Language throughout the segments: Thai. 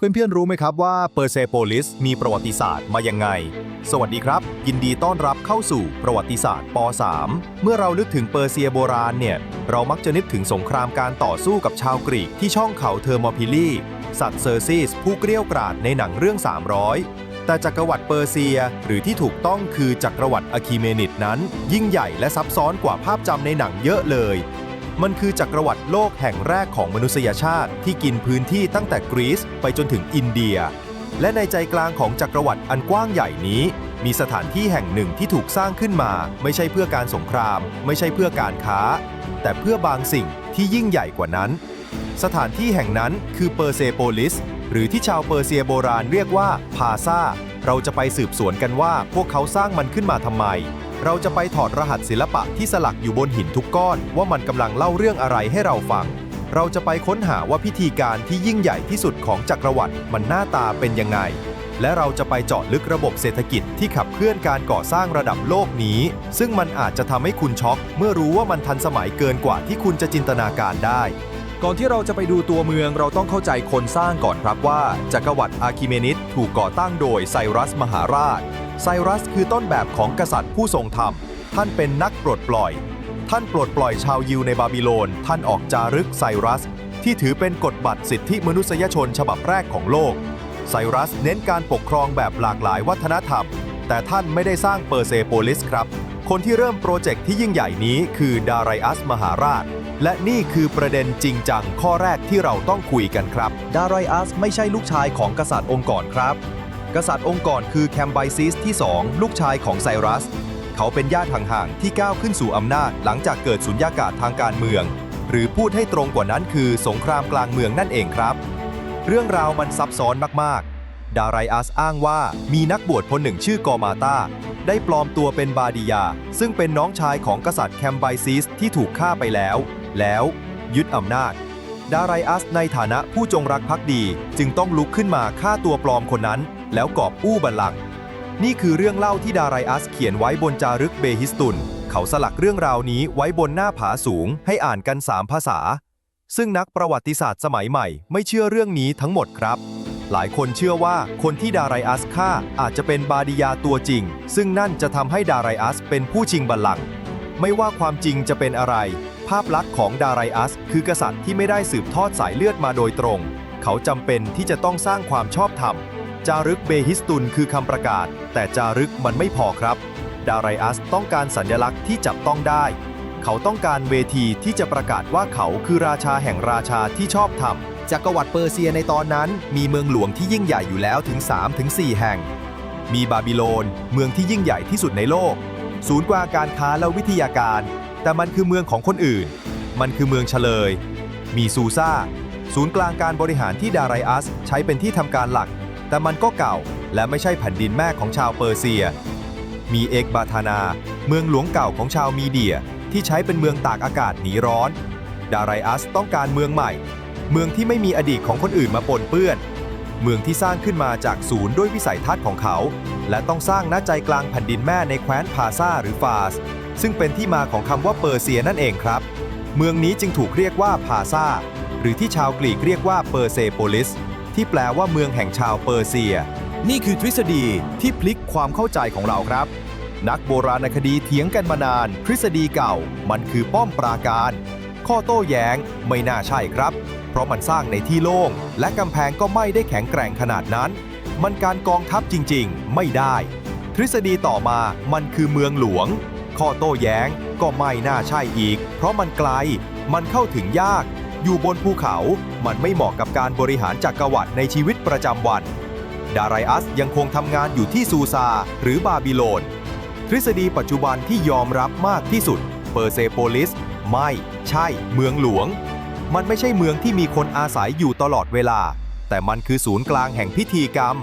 เพื่อนๆรู้ไหมครับว่าเปอร์เซโปลิสมีประวัติศาสตร์มายังไง สวัสดีครับ ยินดีต้อนรับเข้าสู่ประวัติศาสตร์ป .3 เมื่อเรานึกถึงเปอร์เซียโบราณเนี่ย เรามักจะนึกถึงสงครามการต่อสู้กับชาวกรีกที่ช่องเขาเทอร์โมพิลีสัตว์เซอร์ซิสผู้เกรี้ยวกราดในหนังเรื่อง 300 แต่จักรวรรดิเปอร์เซียหรือที่ถูกต้องคือจักรวรรดิอะคีเมนิดนั้น ยิ่งใหญ่และซับซ้อนกว่าภาพจำในหนังเยอะเลย มันคือจักรวรรดิโลกแห่งแรกของมนุษยชาติที่กินพื้นที่ตั้งแต่กรีซไปจนถึงอินเดีย และในใจกลางของจักรวรรดิอันกว้างใหญ่นี้ มีสถานที่แห่งหนึ่งที่ถูกสร้างขึ้นมา ไม่ใช่เพื่อการสงคราม ไม่ใช่เพื่อการค้า แต่เพื่อบางสิ่งที่ยิ่งใหญ่กว่านั้น สถานที่แห่งนั้นคือเปอร์เซโปลิสหรือที่ชาวเปอร์เซียโบราณเรียกว่าพาซาเราจะไปสืบสวนกันว่าพวกเขาสร้างมันขึ้นมาทำไม เราจะไปถอดรหัสศิลปะที่สลักอยู่บนหินทุกก้อน ว่ามันกำลังเล่าเรื่องอะไรให้เราฟัง เราจะไปค้นหาว่าพิธีการที่ยิ่งใหญ่ที่สุดของจักรวรรดิมันหน้าตาเป็นยังไง และเราจะไปเจาะลึกระบบเศรษฐกิจที่ขับเคลื่อนการก่อสร้างระดับโลกนี้ ซึ่งมันอาจจะทำให้คุณช็อก เมื่อรู้ว่ามันทันสมัยเกินกว่าที่คุณจะจินตนาการได้ก่อนที่เราจะไปดูตัวเมืองเราต้องเข้าใจคนสร้างก่อนครับว่า จักรวรรดิอาคิเมนิดถูกก่อตั้งโดยไซรัสมหาราช ไซรัสคือต้นแบบของกษัตริย์ผู้ทรงธรรม ท่านเป็นนักปลดปล่อย ท่านปลดปล่อยชาวยิวในบาบิโลน ท่านออกจารึกไซรัส ที่ถือเป็นกฎบัตรสิทธิมนุษยชนฉบับแรกของโลก ไซรัสเน้นการปกครองแบบหลากหลายวัฒนธรรม แต่ท่านไม่ได้สร้างเปอร์เซโปลิสครับ คนที่เริ่มโปรเจกต์ที่ยิ่งใหญ่นี้คือดารายอัสมหาราชและนี่คือประเด็นจริงจังข้อแรกที่เราต้องคุยกันครับ ดารายอัสไม่ใช่ลูกชายของกษัตริย์องค์ก่อนครับ กษัตริย์องค์ก่อนคือแคมไบซิสที่ 2 ลูกชายของไซรัส เขาเป็นญาติห่างๆ ที่ก้าวขึ้นสู่อำนาจหลังจากเกิดสุญญากาศทางการเมือง หรือพูดให้ตรงกว่านั้นคือสงครามกลางเมืองนั่นเองครับ เรื่องราวมันซับซ้อนมากๆ ดารายอัสอ้างว่ามีนักบวชคนหนึ่งชื่อกอมาตาได้ปลอมตัวเป็นบาดิยา ซึ่งเป็นน้องชายของกษัตริย์แคมไบซิสที่ถูกฆ่าไปแล้ว แล้วยึดอำนาจดารายอัสในฐานะผู้จงรักภักดีจึงต้องลุกขึ้นมาฆ่าตัวปลอมคนนั้น แล้วกอบอู้บัลลังก์นี่คือเรื่องเล่าที่ดารายอัสเขียนไว้บนจารึกเบฮิสตุน เขาสลักเรื่องราวนี้ไว้บนหน้าผาสูงให้อ่านกันสามภาษา ซึ่งนักประวัติศาสตร์สมัยใหม่ไม่เชื่อเรื่องนี้ทั้งหมดครับ หลายคนเชื่อว่าคนที่ดารายอัสฆ่าอาจจะเป็นบาดิยาตัวจริง ซึ่งนั่นจะทำให้ดารายอัสเป็นผู้ชิงบัลลังก์ไม่ว่าความจริงจะเป็นอะไร ภาพลักษณ์ของดารายอัส คือกษัตริย์ที่ไม่ได้สืบทอดสายเลือดมาโดยตรง เขาจำเป็นที่จะต้องสร้างความชอบธรรม จารึกเบฮิสตุนคือคำประกาศ แต่จารึกมันไม่พอครับ ดารายอัสต้องการสัญลักษณ์ที่จับต้องได้ เขาต้องการเวทีที่จะประกาศว่าเขาคือราชาแห่งราชาที่ชอบธรรมจักรวรรดิเปอร์เซียในตอนนั้นมีเมืองหลวงที่ยิ่งใหญ่อยู่แล้วถึง 3-4 แห่ง มีบาบิโลน เมืองที่ยิ่งใหญ่ที่สุดในโลก ศูนย์กลางการค้าและวิทยาการ แต่มันคือเมืองของคนอื่น มันคือเมืองเฉลย มีซูซาศูนย์กลางการบริหารที่ดารายอัส ใช้เป็นที่ทำการหลัก แต่มันก็เก่าและไม่ใช่แผ่นดินแม่ของชาวเปอร์เซีย มีเอกบาธานา เมืองหลวงเก่าของชาวมีเดียที่ใช้เป็นเมืองตากอากาศหนีร้อน ดารายอัสต้องการเมืองใหม่ เมืองที่ไม่มีอดีตของคนอื่นมาปนเปื้อน เมืองที่สร้างขึ้นมาจากศูนย์ด้วยวิสัยทัศน์ของเขา และต้องสร้างณใจกลางแผ่นดินแม่ในแคว้นพาซาหรือฟาส ซึ่งเป็นที่มาของคำว่าเปอร์เซียนั่นเองครับ เมืองนี้จึงถูกเรียกว่าพาซาหรือที่ชาวกรีกเรียกว่าเปอร์เซโปลิส ที่แปลว่าเมืองแห่งชาวเปอร์เซีย นี่คือทฤษฎีที่พลิกความเข้าใจของเราครับ นักโบราณคดีเถียงกันมานาน ทฤษฎีเก่า มันคือป้อมปราการ ข้อโต้แย้งไม่น่าใช่ครับ เพราะมันสร้างในที่โล่ง และกำแพงก็ไม่ได้แข็งแกร่งขนาดนั้น มันการกองทัพจริงๆ ไม่ได้ ทฤษฎีต่อมามันคือเมืองหลวง ข้อโต้แย้งก็ไม่น่าใช่อีก เพราะมันไกล มันเข้าถึงยาก อยู่บนภูเขา มันไม่เหมาะกับการบริหารจักรวรรดิในชีวิตประจำวัน ดารายอัสยังคงทำงานอยู่ที่ซูซาหรือบาบิโลน ทฤษฎีปัจจุบันที่ยอมรับมากที่สุด เปอร์เซโปลิส ไม่ ใช่ เมืองหลวง มันไม่ใช่เมืองที่มีคนอาศัยอยู่ตลอดเวลา แต่มันคือศูนย์กลางแห่งพิธีกรรม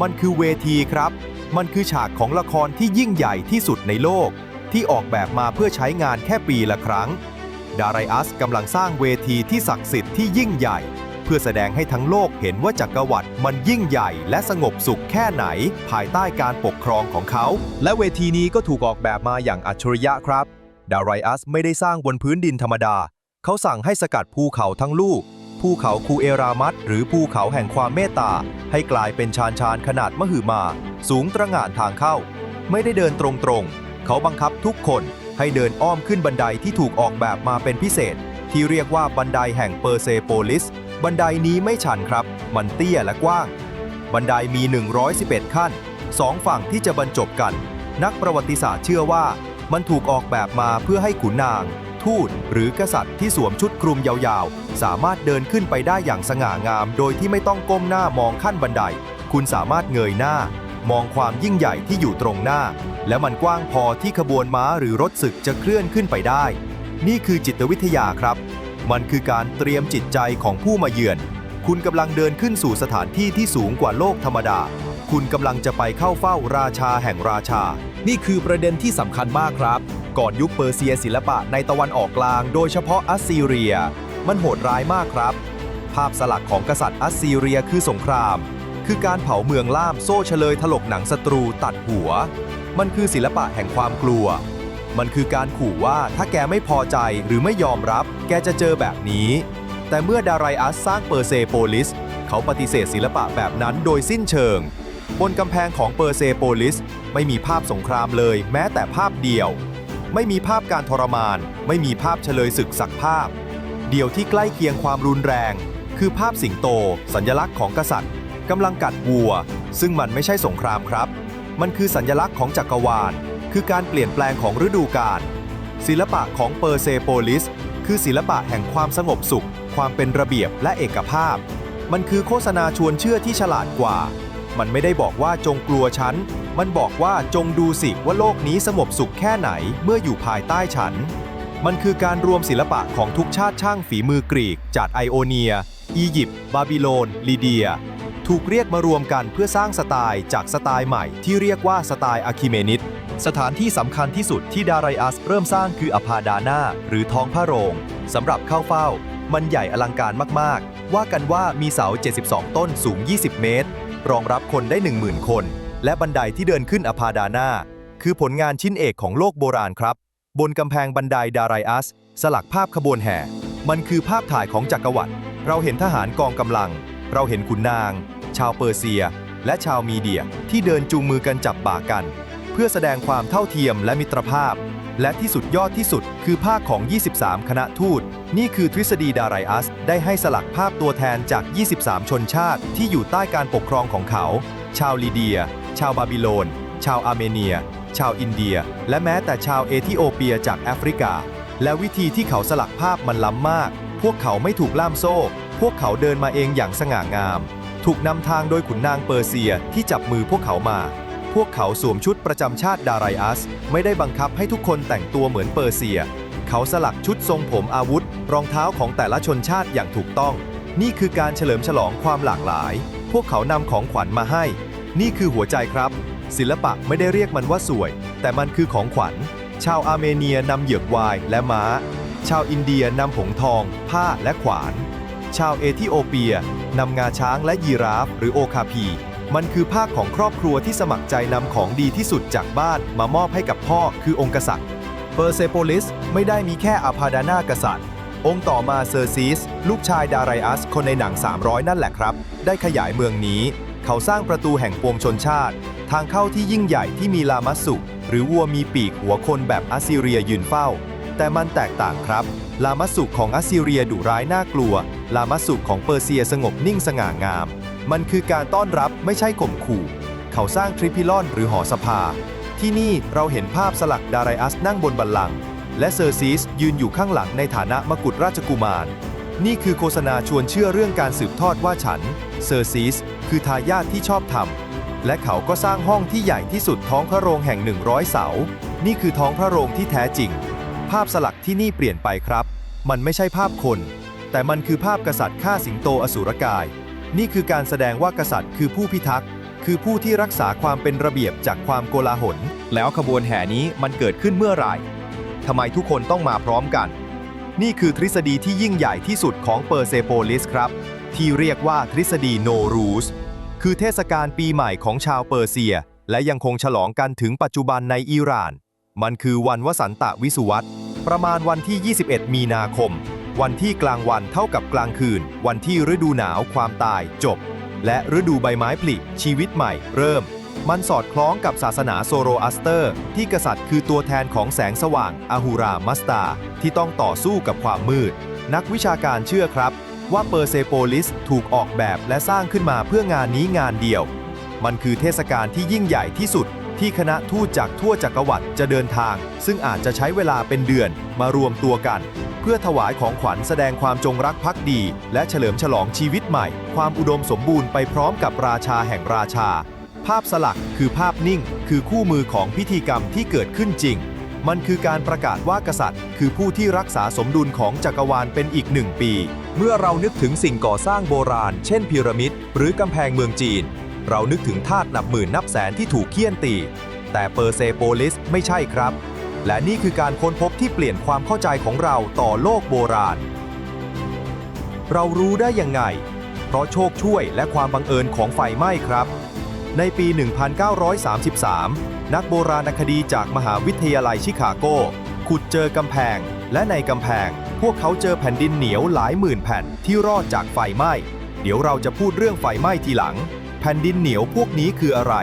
มันคือเวทีครับ มันคือฉากของละครที่ยิ่งใหญ่ที่สุดในโลก ที่ออกแบบมาเพื่อใช้งานแค่ปีละครั้ง ดารายอัสกำลังสร้างเวทีที่ศักดิ์สิทธิ์ที่ยิ่งใหญ่ เพื่อแสดงให้ทั้งโลกเห็นว่าจักรวรรดิมันยิ่งใหญ่และสงบสุขแค่ไหน ภายใต้การปกครองของเขา และเวทีนี้ก็ถูกออกแบบมาอย่างอัจฉริยะครับ ดารายอัสไม่ได้สร้างบนพื้นดินธรรมดา เขาสั่งให้สกัดภูเขาทั้งลูกภูเขาคูเอรามัตหรือภูเขาแห่งความเมตตา ให้กลายเป็นชานชานขนาดมหึมา สูงตระหง่านทางเข้า ไม่ได้เดินตรงๆ เขาบังคับทุกคน ให้เดินอ้อมขึ้นบันไดที่ถูกออกแบบมาเป็นพิเศษ ที่เรียกว่าบันไดแห่งเปอร์เซโปลิส บันไดนี้ไม่ชันครับ มันเตี้ยและกว้าง บันไดมี 111 ขั้นสองฝั่งที่จะบรรจบกัน นักประวัติศาสตร์เชื่อว่า มันถูกออกแบบมาเพื่อให้ขุนนาง ทูตหรือกษัตริย์ที่สวมชุดคลุมยาวๆ สามารถเดินขึ้นไปได้อย่างสง่างาม โดยที่ไม่ต้องก้มหน้ามองขั้นบันได คุณสามารถเงยหน้า มองความยิ่งใหญ่ที่อยู่ตรงหน้า และมันกว้างพอที่ขบวนม้าหรือรถศึกจะเคลื่อนขึ้นไปได้ นี่คือจิตวิทยาครับ มันคือการเตรียมจิตใจของผู้มาเยือน คุณกำลังเดินขึ้นสู่สถานที่ที่สูงกว่าโลกธรรมดา คุณกำลังจะไปเข้าเฝ้าราชาแห่งราชา นี่คือประเด็นที่สำคัญมากครับ ก่อนยุคเปอร์เซียศิลปะในตะวันออกกลาง โดยเฉพาะอัสซีเรีย มันโหดร้ายมากครับ ภาพสลักของกษัตริย์อัสซีเรียคือสงคราม คือการเผาเมืองล่ามโซ่เฉลยถลกหนังศัตรูตัดหัว มันคือศิลปะแห่งความกลัว มันคือการขู่ว่าถ้าแกไม่พอใจหรือไม่ยอมรับ แกจะเจอแบบนี้ แต่เมื่อดารายอัสสร้างเปอร์เซโปลิส เขาปฏิเสธศิลปะแบบนั้นโดยสิ้นเชิง บนกำแพงของเปอร์เซโปลิส ไม่มีภาพสงครามเลย แม้แต่ภาพเดียว ไม่มีภาพการทรมาน ไม่มีภาพเฉลยศึกสักภาพ เดียวที่ใกล้เคียงความรุนแรง คือภาพสิงโต สัญลักษณ์ของกษัตริย์ กำลังกัดวัว ซึ่งมันไม่ใช่สงครามครับ มันคือสัญลักษณ์ของจักรวาล คือการเปลี่ยนแปลงของฤดูกาลศิลปะของเปอร์เซโปลิส คือศิลปะแห่งความสงบสุข ความเป็นระเบียบและเอกภาพ มันคือโฆษณาชวนเชื่อที่ฉลาดกว่า มันไม่ได้บอกว่าจงกลัวฉัน มันบอกว่าจงดูสิว่าโลกนี้สงบสุขแค่ไหนเมื่ออยู่ภายใต้ฉัน มันคือการรวมศิลปะของทุกชาติช่างฝีมือ กรีก จากไอโอเนีย อียิปต์ บาบิโลนลีเดีย ถูกเรียกมารวมกันเพื่อสร้างสไตล์จากสไตล์ใหม่ที่เรียกว่าสไตล์อะคิเมนิดสถานที่สำคัญที่สุดที่ดารายอัสเริ่มสร้างคืออพาดาน่าหรือท้องพระโรงสำหรับเข้าเฝ้า มันใหญ่อลังการมากๆ ว่ากันว่ามีเสา 72 ต้นสูง 20 เมตร รองรับคนได้ 10,000 คน และบันไดที่เดินขึ้นอพาดาน่าคือผลงานชิ้นเอกของโลกโบราณครับ บนกำแพงบันไดดารายอัส สลักภาพขบวนแห่ มันคือภาพถ่ายของจักรวรรดิเราเห็นทหารกองกำลัง เราเห็นขุนนาง ชาวเปอร์เซีย และชาวมีเดียที่เดินจูงมือกันจับบ่ากัน เพื่อแสดงความเท่าเทียมและมิตรภาพ และที่สุดยอดที่สุดคือภาคของ 23 คณะทูต นี่คือทฤษฎีดารายอัส ได้ให้สลักภาพตัวแทนจาก 23 ชนชาติที่อยู่ใต้การปกครองของเขา ชาวลีเดีย ชาวบาบิโลน ชาวอาร์เมเนีย ชาวอินเดีย และแม้แต่ชาวเอธิโอเปียจากแอฟริกา และวิธีที่เขาสลักภาพมันล้ำมาก พวกเขาไม่ถูกล่ามโซ่ พวกเขาเดินมาเองอย่างสง่างาม ถูกนำทางโดยขุนนางเปอร์เซียที่จับมือพวกเขามา พวกเขาสวมชุดประจำชาติดารายอัส ไม่ได้บังคับให้ทุกคนแต่งตัวเหมือนเปอร์เซีย เขาสลักชุดทรงผมอาวุธ รองเท้าของแต่ละชนชาติอย่างถูกต้อง นี่คือการเฉลิมฉลองความหลากหลาย พวกเขานำของขวัญมาให้ นี่คือหัวใจครับ ศิลปะไม่ได้เรียกมันว่าสวย แต่มันคือของขวัญ ชาวอาร์เมเนียนำเหยือกวายและม้า ชาวอินเดียนำผงทอง ผ้าและขวาน ชาวเอธิโอเปียนำงาช้างและยีราฟ หรือโอคาพี มันคือภาคของครอบครัวที่สมัครใจนำของดีที่สุดจากบ้านมามอบให้กับพ่อคือองค์กษัตริย์ เปอร์เซโปลิสไม่ได้มีแค่อาพาดานากษัตริย์ องค์ต่อมาเซอร์ซีส ลูกชายดารายอัสคนในหนัง 300 นั่นแหละครับ ได้ขยายเมืองนี้ เขาสร้างประตูแห่งปวงชนชาติ ทางเข้าที่ยิ่งใหญ่ที่มีลามัสสุ หรือวัวมีปีกหัวคนแบบอัสซีเรียยืนเฝ้า แต่มันแตกต่างครับ ลามัสสุของอัสซีเรียดุร้ายน่ากลัว ลามัสสุของเปอร์เซียสงบนิ่งสง่างาม มันคือการต้อนรับไม่ใช่ข่มขู่ เขาสร้างทริพิลอนหรือหอสภา ที่นี่เราเห็นภาพสลักดารายอัสนั่งบนบัลลังก์และเซอร์ซีสยืนอยู่ข้างหลังในฐานะมกุฎราชกุมาร นี่คือโฆษณาชวนเชื่อเรื่องการสืบทอดว่าฉัน เซอร์ซีสคือทายาทที่ชอบธรรมและเขาก็สร้างห้องที่ใหญ่ที่สุดท้องพระโรงแห่ง 100 เสา นี่คือท้องพระโรงที่แท้จริง ภาพสลักที่นี่เปลี่ยนไปครับ มันไม่ใช่ภาพคน แต่มันคือภาพกษัตริย์ฆ่าสิงโตอสูรกาย นี่คือการแสดงว่ากษัตริย์คือผู้พิทักษ์คือผู้ที่รักษาความเป็นระเบียบจากความโกลาหล แล้วขบวนแห่นี้มันเกิดขึ้นเมื่อไหร่ทำไมทุกคนต้องมาพร้อมกัน นี่คือทฤษฎีที่ยิ่งใหญ่ที่สุดของเปอร์เซโปลิสครับ ที่เรียกว่าทฤษฎีโนรูสคือเทศกาลปีใหม่ของชาวเปอร์เซีย และยังคงฉลองกันถึงปัจจุบันในอิหร่าน มันคือวันวสันตะวิสุวัตประมาณวันที่ 21 มีนาคม วันที่กลางวันเท่ากับกลางคืน วันที่ฤดูหนาวความตายจบ และฤดูใบไม้ผลิชีวิตใหม่ เริ่ม มันสอดคล้องกับศาสนาโซโรอัสเตอร์ ที่กษัตริย์คือตัวแทนของแสงสว่างอหูรามัสตา ที่ต้องต่อสู้กับความมืด นักวิชาการเชื่อครับ ว่าเปอร์เซโปลิสถูกออกแบบและสร้างขึ้นมาเพื่องานนี้งานเดียว มันคือเทศกาลที่ยิ่งใหญ่ที่สุด ที่คณะทูตจากทั่วจักรวรรดิจะเดินทาง ซึ่งอาจจะใช้เวลาเป็นเดือนมารวมตัวกัน เพื่อถวายของขวัญแสดงความจงรักภักดี และเฉลิมฉลองชีวิตใหม่ ความอุดมสมบูรณ์ไปพร้อมกับราชาแห่งราชา ภาพสลักคือภาพนิ่ง คือคู่มือของพิธีกรรมที่เกิดขึ้นจริง มันคือการประกาศว่ากษัตริย์ คือผู้ที่รักษาสมดุลของจักรวาลเป็นอีกหนึ่งปี เมื่อเรานึกถึงสิ่งก่อสร้างโบราณ เช่นพีระมิดหรือกำแพงเมืองจีน เรานึกถึงทาสนับหมื่นนับแสนที่ถูกเคี่ยนตี แต่เปอร์เซโปลิสไม่ใช่ครับ และนี่คือการค้นพบที่เปลี่ยนความเข้าใจของเราต่อโลกโบราณ เรารู้ได้ยังไง เพราะโชคช่วยและความบังเอิญของไฟไหม้ครับ ในปี 1933 นักโบราณคดีจากมหาวิทยาลัยชิคาโก ขุดเจอกำแพง และในกำแพง พวกเขาเจอแผ่นดินเหนียวหลายหมื่นแผ่นที่รอดจากไฟไหม้ เดี๋ยวเราจะพูดเรื่องไฟไหม้ทีหลัง ผ่นดินเหนียวพวกนี้คืออะไร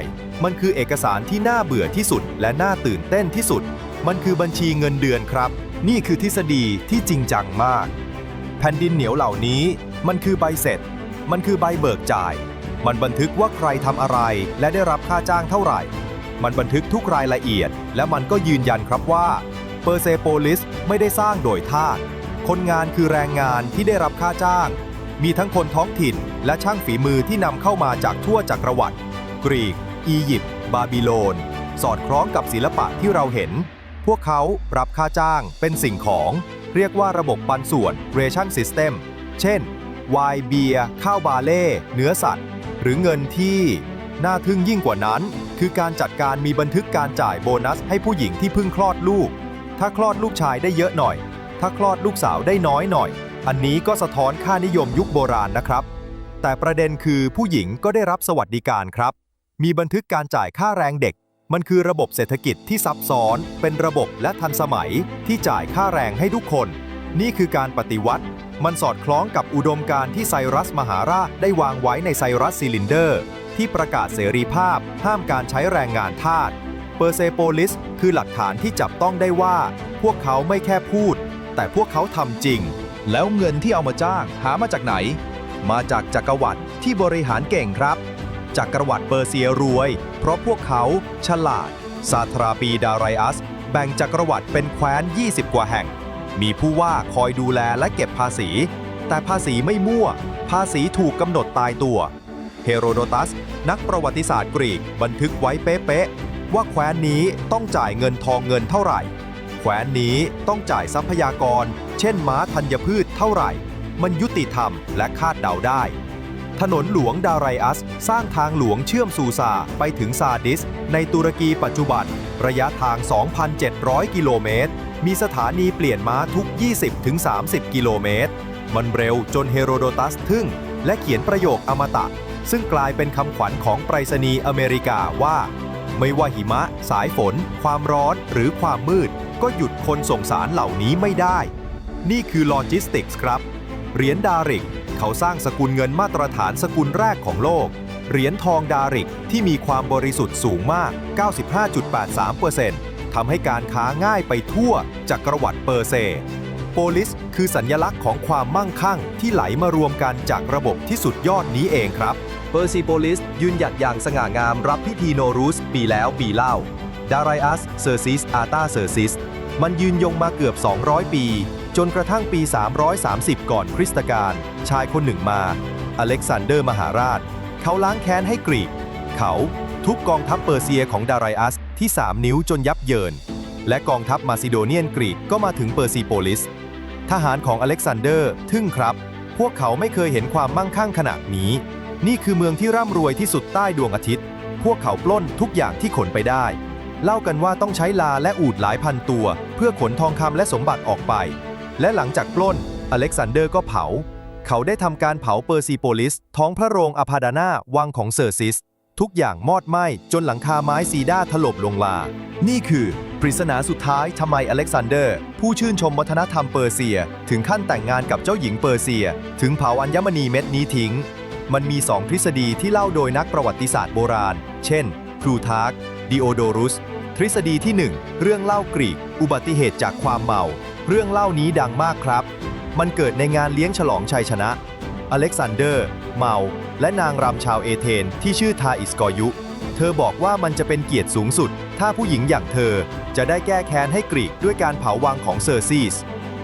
มันคือเอกสารที่น่าเบื่อที่สุด และน่าตื่นเต้นที่สุด มันคือบัญชีเงินเดือนครับ นี่คือทฤษฎีที่จริงจังมาก แผ่นดินเหนียวเหล่านี้ มันคือใบเสร็จ มันคือใบเบิกจ่าย มันบันทึกว่าใครทำอะไร และได้รับค่าจ้างเท่าไหร่ มันบันทึกทุกรายละเอียด และมันก็ยืนยันครับว่าเปอร์เซโปลิสไม่ได้สร้างโดยทาสคนงานคือแรงงานที่ได้รับค่าจ้าง มีทั้งคนท้องถิ่นและช่างฝีมือที่นำเข้ามาจากทั่วจักรวรรดิกรีก อียิปต์ บาบิโลน สอดคล้องกับศิลปะที่เราเห็น พวกเขารับค่าจ้างเป็นสิ่งของ เรียกว่าระบบปันส่วน ration system เช่นไวน์เบียร์ข้าวบาเล่ เนื้อสัตว์ หรือเงินที่น่าทึ่งยิ่งกว่านั้น คือการจัดการมีบันทึกการจ่ายโบนัสให้ผู้หญิงที่เพิ่งคลอดลูก ถ้าคลอดลูกชายได้เยอะหน่อย ถ้าคลอดลูกสาวได้น้อยหน่อย อันนี้ก็สะท้อนค่านิยมยุคโบราณนะครับ แต่ประเด็นคือผู้หญิงก็ได้รับสวัสดิการครับ มีบันทึกการจ่ายค่าแรงเด็ก มันคือระบบเศรษฐกิจที่ซับซ้อน เป็นระบบและทันสมัยที่จ่ายค่าแรงให้ทุกคน นี่คือการปฏิวัติ มันสอดคล้องกับอุดมการณ์ที่ไซรัสมหาราชได้วางไว้ในไซรัสซิลินเดอร์ ที่ประกาศเสรีภาพ ห้ามการใช้แรงงานทาสเปอร์เซโปลิสคือหลักฐานที่จับต้องได้ว่า พวกเขาไม่แค่พูด แต่พวกเขาทำจริง แล้วเงินที่เอามาจ้าง หามาจากไหน มาจากจักรวรรดิที่บริหารเก่งครับ จักรวรรดิเปอร์เซียรวย เพราะพวกเขาฉลาดซาทราปีดาไรอัส แบ่งจักรวรรดิเป็นแคว้น 20 กว่าแห่ง มีผู้ว่าคอยดูแลและเก็บภาษี แต่ภาษีไม่มั่ว ภาษีถูกกำหนดตายตัวเฮโรโดตัส นักประวัติศาสตร์กรีกบันทึกไว้เป๊ะๆว่าแคว้นนี้ต้องจ่ายเงินทองเงินเท่าไหร่ แคว้นนี้ต้องจ่ายทรัพยากร ช่นม้าธัญพืชเท่าไหร่ มันยุติธรรมและคาดเดาได้ ถนนหลวงดาไรอัส สร้างทางหลวงเชื่อมซูซาไปถึงซาดิส ในตุรกีปัจจุบัน ระยะทาง 2,700 กิโลเมตร มีสถานีเปลี่ยนม้าทุก 20-30 กิโลเมตร มันเร็วจนเฮโรโดตัสทึ่ง และเขียนประโยคอมตะ ซึ่งกลายเป็นคำขวัญของไปรษณีย์อเมริกาว่า ไม่ว่าหิมะ สายฝน ความร้อนหรือความมืดก็หยุดคนส่งสารเหล่านี้ไม่ได้ นี่คือโลจิสติกส์ครับ เหรียญดาริก เขาสร้างสกุลเงินมาตรฐานสกุลแรกของโลก เหรียญทองดาริกที่มีความบริสุทธิ์สูงมาก 95.83%ทำให้การค้าง่ายไปทั่วจักระวรรดิเปอร์เซ โปลิสคือสัญลักษณ์ของความมั่งคั่งที่ไหลมารวมกันจากระบบที่สุดยอดนี้เองครับ เปอร์ซีโปลิสยืนหยัดอย่างสง่างามรับพิธีโนรูสปีแล้วปีเล่าดารายอัสเซอร์ซิสอาตาเซอร์ซิสมันยืนยงมาเกือบ 200 ปี จนกระทั่งปี 330 ก่อนคริสตกาลชายคนหนึ่งมา อเล็กซานเดอร์มหาราช เขาล้างแค้นให้กรีก เขาทุบกองทัพเปอร์เซียของดารายอัสที่ 3 นิ้วจนยับเยิน และกองทัพมาซิโดเนียนกรีกก็มาถึงเปอร์ซีโปลิส ทหารของอเล็กซานเดอร์ทึ่งครับ พวกเขาไม่เคยเห็นความมั่งคั่งขนาดนี้ นี่คือเมืองที่ร่ำรวยที่สุดใต้ดวงอาทิตย์ พวกเขาปล้นทุกอย่างที่ขนไปได้เล่ากันว่าต้องใช้ลาและอูดหลายพันตัว เพื่อขนทองคำและสมบัติออกไป และหลังจากปล้น อเล็กซานเดอร์ก็เผา เขาได้ทำการเผาเปอร์ซีโปลิส ท้องพระโรงอพาดานาวังของเซอร์ซิส ทุกอย่างมอดไหม้จนหลังคาไม้ซีด้าถล่มลงมา นี่คือปริศนาสุดท้ายทำไมอเล็กซานเดอร์ ผู้ชื่นชมวัฒนธรรมเปอร์เซีย ถึงขั้นแต่งงานกับเจ้าหญิงเปอร์เซีย ถึงเผาอัญมณีเม็ดนี้ทิ้ง มันมีสองทฤษฎีที่เล่าโดยนักประวัติศาสตร์โบราณ เช่นพลูทาร์กดิโอโดรุส ทฤษฎีที่ 1 เรื่องเล่ากรีก อุบัติเหตุจากความเมา เรื่องเล่านี้ดังมากครับ มันเกิดในงานเลี้ยงฉลองชัยชนะ อเล็กซานเดอร์ เมา และนางรำชาวเอเธนที่ชื่อทาอิสกอยุ เธอบอกว่ามันจะเป็นเกียรติสูงสุด ถ้าผู้หญิงอย่างเธอจะได้แก้แค้นให้กรีกด้วยการเผาวังของเซอร์ซีส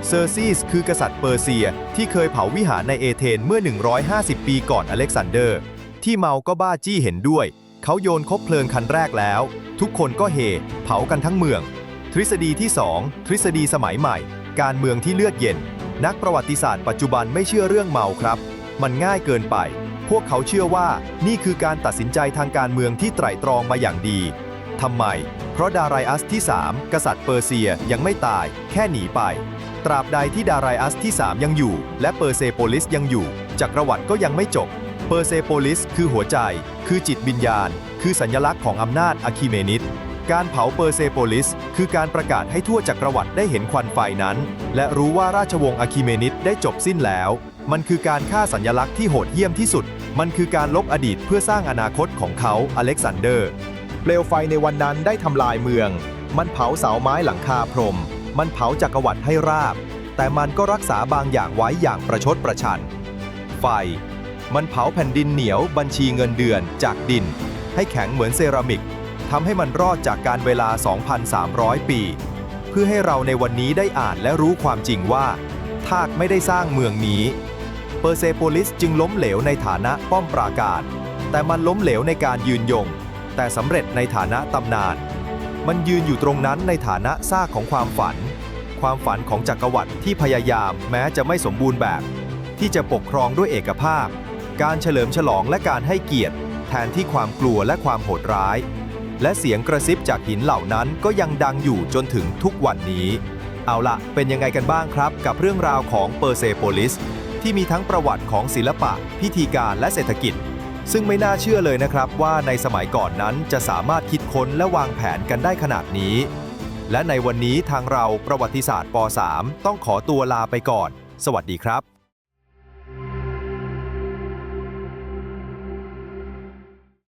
เซอร์ซีสคือกษัตริย์เปอร์เซียที่เคยเผาวิหารในเอเธนเมื่อ 150 ปีก่อนอเล็กซานเดอร์ ที่เมาก็บ้าจี้เห็นด้วย เขาโยนคบเพลิงคันแรกแล้ว ทุกคนก็เฮ เผากันทั้งเมือง ทฤษฎีที่ 2 ทฤษฎีสมัยใหม่ การเมืองที่เลือดเย็น นักประวัติศาสตร์ปัจจุบันไม่เชื่อเรื่องเมาครับ มันง่ายเกินไป พวกเขาเชื่อว่านี่คือการตัดสินใจทางการเมืองที่ไตร่ตรองมาอย่างดีทำไม เพราะดารายอัสที่ 3 กษัตริย์เปอร์เซียยังไม่ตาย แค่หนีไป ตราบใดที่ดารายอัสที่ 3 ยังอยู่ และเปอร์เซโปลิสยังอยู่ จักรวรรดิก็ยังไม่จบ เปอร์เซโปลิสคือหัวใจ คือจิตวิญญาณ คือสัญลักษณ์ของอำนาจอะคิเมนิด การเผาเปอร์เซโปลิส คือการประกาศให้ทั่วจักรวรรดิได้เห็นควันไฟนั้น และรู้ว่าราชวงศ์อะคิเมนิดได้จบสิ้นแล้ว มันคือการฆ่าสัญลักษณ์ที่โหดเหี้ยมที่สุด มันคือการลบอดีตเพื่อสร้างอนาคตของเขาอเล็กซานเดอร์ เปลวไฟในวันนั้นได้ทำลายเมือง มันเผาเสาไม้หลังคาพรม มันเผาจักรวรรดิให้ราบ แต่มันก็รักษาบางอย่างไว้อย่างประชดประชัน ไฟ มันเผาแผ่นดินเหนียวบัญชีเงินเดือนจากดิน ให้แข็งเหมือนเซรามิก ทำให้มันรอดจากการเวลา 2,300 ปี เพื่อให้เราในวันนี้ได้อ่านและรู้ความจริงว่า ทากไม่ได้สร้างเมืองนี้ เปอร์เซโปลิสจึงล้มเหลวในฐานะป้อมปราการ แต่มันล้มเหลวในการยืนยง แต่สำเร็จในฐานะตำนาน มันยืนอยู่ตรงนั้นในฐานะซากของความฝัน ความฝันของจักรวรรดิที่พยายามแม้จะไม่สมบูรณ์แบบ ที่จะปกครองด้วยเอกภาพ การเฉลิมฉลองและการให้เกียรติ แทนที่ความกลัวและความโหดร้าย และเสียงกระซิบจากหินเหล่านั้นก็ยังดังอยู่จนถึงทุกวันนี้ เอาละเป็นยังไงกันบ้างครับ กับเรื่องราวของเปอร์เซโปลิส ที่มีทั้งประวัติของศิลปะ พิธีการและเศรษฐกิจ ซึ่งไม่น่าเชื่อเลยนะครับ ว่าในสมัยก่อนนั้นจะสามารถคิดค้นและวางแผนกันได้ขนาดนี้ และในวันนี้ทางเราประวัติศาสตร์ป .3 ต้องขอตัวลาไปก่อน สวัสดีครับ